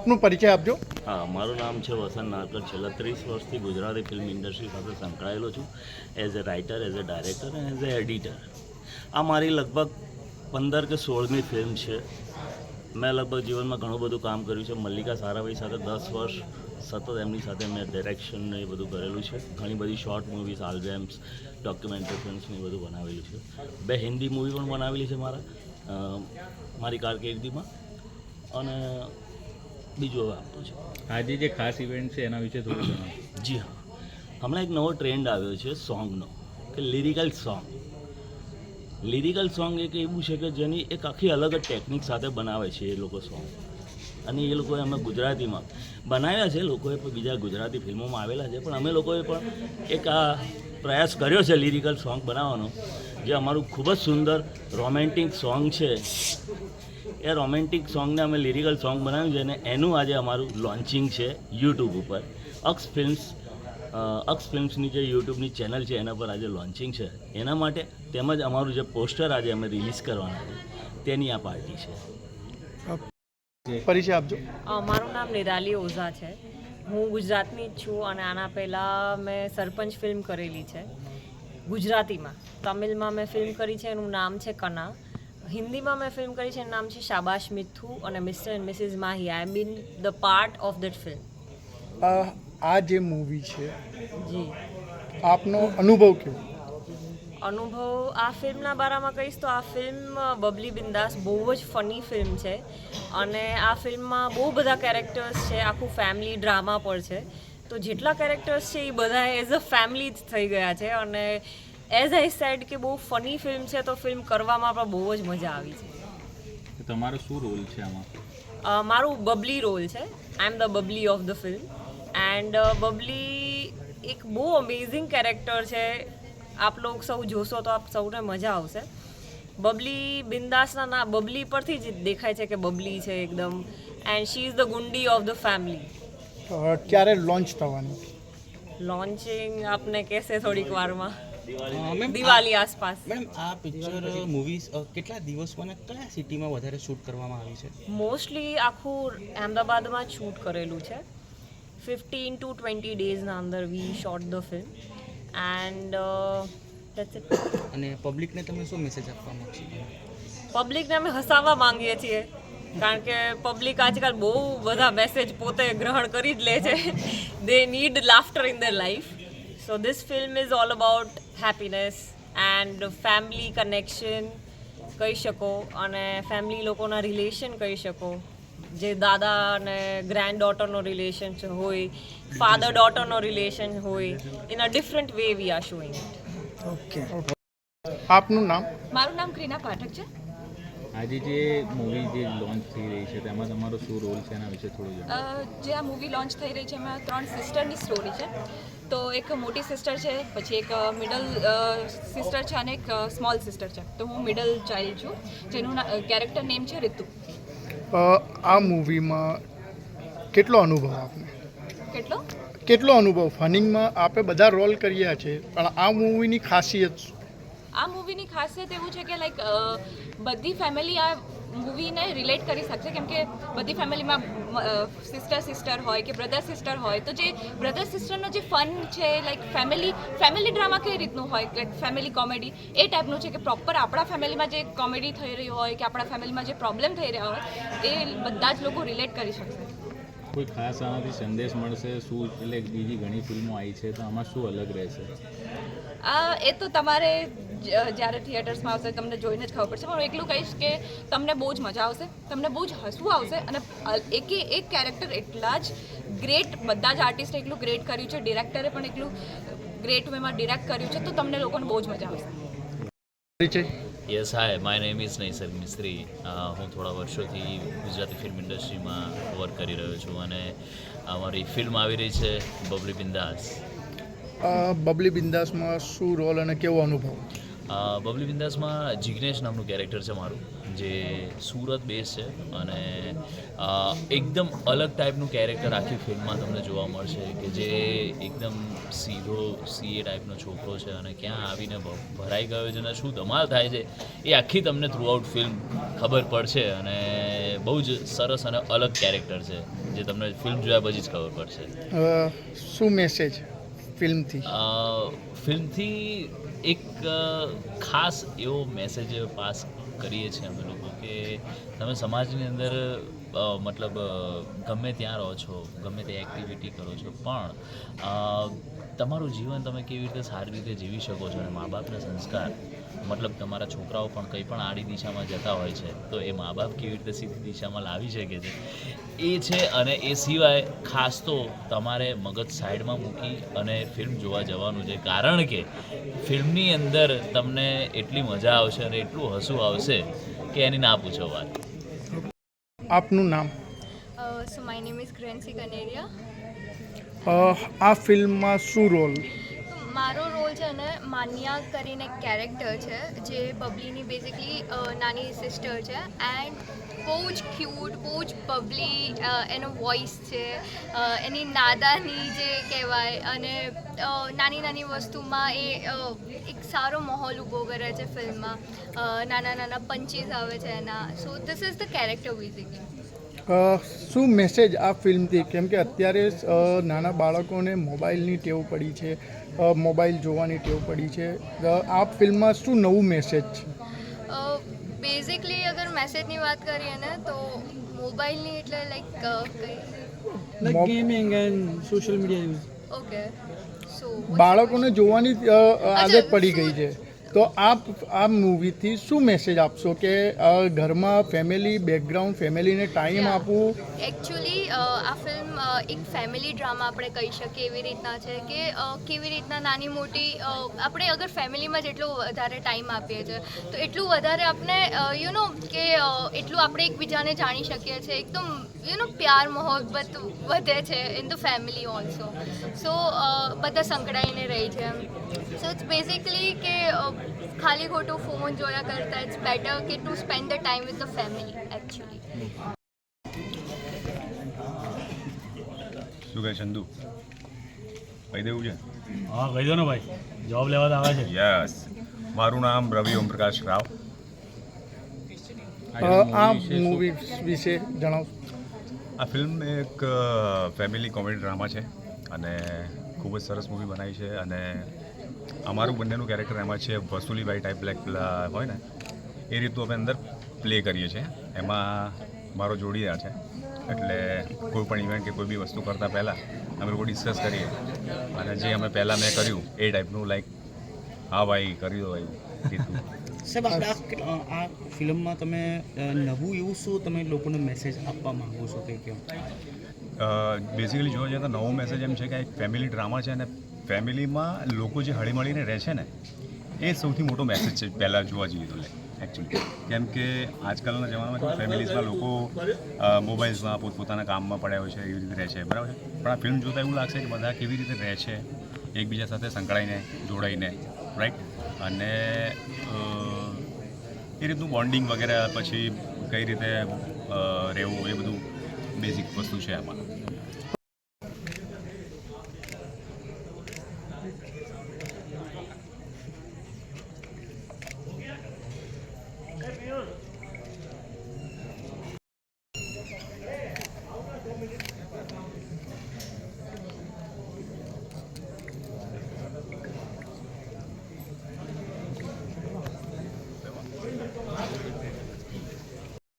આપનું પરિચય આપજો. હા, મારું નામ છે વસંત નારકર છેલ્લા ત્રીસ વર્ષથી ગુજરાતી ફિલ્મ ઇન્ડસ્ટ્રી સાથે સંકળાયેલો છું. As a writer, as a director as an editor. આ મારી લગભગ પંદર કે સોળમી ફિલ્મ છે. મેં લગભગ જીવનમાં ઘણું બધું કામ કર્યું છે. મલ્લિકા સારાભાઈ સાથે દસ વર્ષ સતત એમની સાથે મેં ડિરેક્શન ને એ બધું કરેલું છે. ઘણી બધી short movies albums documentary films ને એ બધું બનાવેલું છે. બે હિન્દી મૂવી પણ બનાવેલી છે મારા. મારી કારકિર્દીમાં. અને બીજું હવે આપતો છે. આજે જે ખાસ ઇવેન્ટ છે એના વિશે થોડું જણાવો. જી હા. હમણાં એક નવો ટ્રેન્ડ આવ્યો છે સોંગનો કે લિરિકલ સોંગ લિરિકલ સોંગ એક એવું છે કે જેની એક આખી અલગ જ ટેકનિક સાથે બનાવે છે એ લોકો સોંગ અને એ લોકોએ અમે ગુજરાતીમાં બનાવ્યા છે. લોકોએ પણ બીજા ગુજરાતી ફિલ્મોમાં આવેલા છે. પણ અમે લોકોએ પણ એક આ પ્રયાસ કર્યો છે લિરિકલ સોંગ બનાવવાનો, જે અમારું ખૂબ જ સુંદર રોમેન્ટિક સોંગ છે. એ રોમેન્ટિક સોંગને અમે લિરિકલ સોંગ બનાવ્યું છે અને એનું આજે અમારું લોન્ચિંગ છે યુટ્યુબ ઉપર. અક્ષ ફિલ્મ્સ અક્ષ ફિલ્મ્સની જે યુટ્યુબની ચેનલ છે, એના પર આજે લોન્ચિંગ છે. એના માટે તેમજ અમારું જે પોસ્ટર આજે અમે રિલીઝ કરવાના છે, તેની આ પાર્ટી છે. પરિચય આપજો. મારું નામ નિરાલી ઓઝા છે. હું ગુજરાતની જ છું અને આના પહેલાં મેં સરપંચ ફિલ્મ કરેલી છે. ગુજરાતીમાં. તમિલમાં મેં ફિલ્મ કરી છે એનું નામ છે કના. હિન્દીમાં મેં ફિલ્મ કરી છે એનું નામ છે શાબાશ મિથુ અને mister and missus Mahi. I been the part of that film આ જે મૂવી છે જી. આપનો અનુભવ કેવો? અનુભવ આ ફિલ્મના બારામાં કહીશ તો આ ફિલ્મ બબલી બિંદાસ બહુ જ ફની ફિલ્મ છે. અને આ ફિલ્મમાં બહુ બધા કેરેક્ટર્સ છે આખું ફેમિલી ડ્રામા પર છે. તો જેટલા કેરેક્ટર્સ છે એ બધા એઝ અ ફેમિલી જ થઈ ગયા છે. અને એઝ આઈ સેડ કે બહુ ફની ફિલ્મ છે તો ફિલ્મ કરવામાં પણ બહુ જ મજા આવી છે. તમારો શું રોલ છે આમાં? મારું બબલી રોલ છે. I am the Babli of the film and Babli એક બહુ અમેઝિંગ કેરેક્ટર છે. આપ લોકો સૌ જોશો તો આપ સૌને મજા આવશે. બબલી બિંદાસના ના બબલી પરથી જ દેખાય છે કે બબલી છે એકદમ. એન્ડ શી ઇઝ ધ ગુંડી ઓફ ધ ફેમિલી ક્યારે લોન્ચ થવાનું. લોન્ચિંગ આપને કહેશે થોડીક વારમાં. દિવાળી. આસપાસ. મેમ આ પિક્ચર મૂવીઝ કેટલા દિવસમાં કયા સિટીમાં વધારે શૂટ કરવામાં આવી છે? મોસ્ટલી આખું અહેમદાબાદમાં શૂટ કરેલું છે. ફિફ્ટીન ટુ ટ્વેન્ટી ડેઝના અંદર we shot the film and it અને પબ્લિકને તમે શું મેસેજ આપવા માંગશો? પબ્લિકને અમે હસાવવા માંગીએ છીએ. કારણ કે પબ્લિક આજકાલ બહુ બધા મેસેજ પોતે ગ્રહણ કરી જ લે છે. They need laughter in their life so this film is all about happiness and family connection કહી શકો અને ફેમિલી લોકોના રિલેશન કહી શકો. જે દાદા અને ગ્રેન્ડ ડોટરનો રિલેશન હોય ફાધર ડોટરનો રિલેશન હોય in a different way we are showing okay આપનું નામ? મારું નામ ક્રીના પાઠક છે. આજે જે મૂવી જે લોન્ચ થઈ રહી છે તેમાં તમારો શું રોલ છે એના વિશે થોડું જણાવો. જે આ મૂવી લોન્ચ થઈ રહી છે એમાં ત્રણ સિસ્ટરની સ્ટોરી છે. તો એક મોટી સિસ્ટર છે પછી એક મિડલ સિસ્ટર છે અને એક સ્મોલ સિસ્ટર છે. તો હું મિડલ ચાઇલ્ડ છું. જેનું કેરેક્ટર નેમ છે રિતુ. આ મૂવીમાં કેટલો અનુભવ આપને? કેટલો? કેટલો અનુભવ? ફનિંગમાં આપે બધા રોલ કર્યા છે પણ આ મૂવીની ખાસિયત આ મૂવીની ખાસિયત એવું છે કે લાઈક બધી ફેમિલી આ મૂવીને રિલેટ કરી શકશે કેમ કે બધી ફેમિલીમાં સિસ્ટર સિસ્ટર હોય કે બ્રધર સિસ્ટર હોય તો જે બ્રધર સિસ્ટરનો જે ફન છે લાઈક ફેમિલી ફેમિલી ડ્રામા કઈ રીતનું હોય? લાઈક ફેમિલી કોમેડી એ ટાઈપનું છે કે પ્રોપર આપણા ફેમિલીમાં જે કોમેડી થઈ રહી હોય કે આપણા ફેમિલીમાં જે પ્રોબ્લેમ થઈ રહ્યા હોય એ બધા જ લોકો રિલેટ કરી શકશે. કોઈ ખાસ આનાથી સંદેશ મળશે? શું એટલે બીજી ઘણી ફિલ્મો આવી છે તો આમાં શું અલગ રહેશે? આ એ તો તમારે જ્યારે થિયેટર્સમાં આવશે તમને જોઈને જ ખબર પડશે. પણ હું એટલું કહીશ કે તમને બહુ જ મજા આવશે તમને બહુ જ હસવું આવશે અને એકે એક કેરેક્ટર એટલા જ ગ્રેટ બધા જ આર્ટિસ્ટે એટલું ગ્રેટ કર્યું છે ડિરેક્ટરે પણ એટલું ગ્રેટ વેમાં ડિરેક્ટ કર્યું છે તો તમને લોકોને બહુ જ મજા આવશે. Yes hi my name is Naisarg Mistry હું થોડા વર્ષોથી ગુજરાતી ફિલ્મ ઇન્ડસ્ટ્રીમાં વર્ક કરી રહ્યો છું અને અમારી ફિલ્મ આવી રહી છે બબલી બિંદાસ. બબલી બિંદાસમાં શું રોલ અને કેવો અનુભવ? બબલી બિંદાસમાં જિગ્નેશ નામનું કેરેક્ટર છે મારું, જે સુરત બેઝ છે અને એકદમ અલગ ટાઈપનું કેરેક્ટર આખી ફિલ્મમાં તમને જોવા મળશે કે જે એકદમ સીધો સીએ ટાઈપનો છોકરો છે અને ક્યાં આવીને ભરાઈ ગયો છે અને શું ધમાલ થાય છે એ આખી તમને થ્રુઆઉટ ફિલ્મ ખબર પડશે અને બહુ જ સરસ અને અલગ કેરેક્ટર છે જે તમને ફિલ્મ જોયા પછી જ ખબર પડશે. શું મેસેજ ફિલ્મથી? ફિલ્મથી એક ખાસ એવો મેસેજ પાસ કરીએ છીએ અમે લોકો કે તમે સમાજની અંદર મતલબ ગમે ત્યાં રહો છો, ગમે તે એક્ટિવિટી કરો છો, પણ તમારું જીવન તમે કેવી રીતે સારી રીતે જીવી શકો છો અને મા બાપના સંસ્કાર, મતલબ તમારા છોકરાઓ પણ કંઈ પણ આડી દિશામાં જતા હોય છે, તો એ મા બાપ કેવી રીતે સીધી દિશામાં લાવી શકે છે? એ છે અને એ સિવાય ખાસ તો તમારે મગજ સાઈડમાં મૂકી અને ફિલ્મ જોવા જવાનું છે, કારણ કે ફિલ્મની અંદર તમને એટલી મજા આવશે અને એટલું હસવું આવશે કે એની ના પૂછો વાત. આપનું નામ? So my name is Grancy Kaneria. આ ફિલ્મમાં શું રોલ મારો રોલ છે ને માન્યા કરીને કેરેક્ટર છે, જે બબલીની બેઝિકલી નાની સિસ્ટર છે. એન્ડ બહુ જ ક્યુટ બહુ જ બબલી એનો વોઇસ છે. એની નાદાની જે કહેવાય અને નાની નાની વસ્તુમાં એ એક સારો માહોલ ઊભો કરે છે ફિલ્મમાં. નાના નાના પંચીસ આવે છે એના. So this is the character basically શું મેસેજ આ ફિલ્મથી? કેમ કે અત્યારે નાના બાળકોને મોબાઈલની ટેવ પડી છે. મોબાઈલ જોવાની ટેવ પડી છે. આ ફિલ્મમાં શું નવું મેસેજ છે? બેઝિકલી અગર મેસેજની વાત કરીએ ને તો મોબાઈલની એટલે like gaming and social media use okay so બાળકોને જોવાની આદત પડી ગઈ છે. તો આપ આ મૂવીથી શું મેસેજ આપશો? કે ઘરમાં ફેમિલી બેકગ્રાઉન્ડ ફેમિલીને ટાઈમ. આપવું? એકચ્યુઅલી આ ફિલ્મ એક ફેમિલી ડ્રામા આપણે કહી શકીએ એવી રીતના છે કે કેવી રીતના નાની મોટી આપણે અગર ફેમિલીમાં જેટલો વધારે ટાઈમ આપીએ છીએ તો એટલું વધારે આપણે યુ નો કે એટલું આપણે એકબીજાને જાણી શકીએ છીએ. એકદમ યુ નો પ્યાર મોહબ્બત વધે છે in the family also so બધા સંકળાઈને રહી છે સો ઇટ્સ બેઝિકલી કે ખાલી ખોટું ફોન જોયા કરતાં ઇટ્સ બેટર કે to spend the time with the family actually શું કહે ચંદુ કહી દેવું છે? હા કહી દો ને ભાઈ. જોબ લેવા તો આવે છે. યસ. મારું નામ રવિ ઓમપ્રકાશ રાવ. અ, આ મૂવી વિશે જણાવો. આ ફિલ્મ એક ફેમિલી કોમેડી ડ્રામા છે અને ખૂબ જ સરસ મૂવી બનાવી છે અને અમારું બંનેનું કેરેક્ટર એમાં છે વસુલીભાઈ ટાઈપ બ્લેક હોય ને એ રીતનું અમે અંદર પ્લે કરીએ છીએ. એમાં મારો જોડીદાર છે. એટલે કોઈ પણ ઇવેન્ટ કે કોઈ બી વસ્તુ કરતાં પહેલાં અમે લોકો ડિસ્કસ કરીએ. અને જે અમે પહેલાં મેં કર્યું એ ટાઈપનું લાઈક હા ભાઈ કરી દો ભાઈ રીતનું સાહેબ આ ફિલ્મમાં તમે નવું એવું શું તમે લોકોને મેસેજ આપવા માંગો છો કે કેમ? બેઝિકલી જોવા જઈએ તો નવો મેસેજ એમ છે કે એક ફેમિલી ડ્રામા છે અને ફેમિલીમાં લોકો જે હળીમળીને રહે છે ને એ સૌથી મોટો મેસેજ છે પહેલાં જોવા જઈએ તો લે એકચ્યુઅલી કેમ કે આજકાલના જમાનામાં ફેમિલીઝના લોકો મોબાઈલ્સમાં પોતપોતાના કામમાં પડ્યા હોય છે, એવી રીતે રહે છે. બરાબર પણ આ ફિલ્મ જોતાં એવું લાગશે કે બધા કેવી રીતે રહે છે, એકબીજા સાથે સંકળાઈને, જોડાઈને રાઈટ અને એ રીતનું બોન્ડિંગ વગેરે પછી કઈ રીતે રહેવું, એ બધું બેઝિક વસ્તુ છે આમાં. Hey, Leon.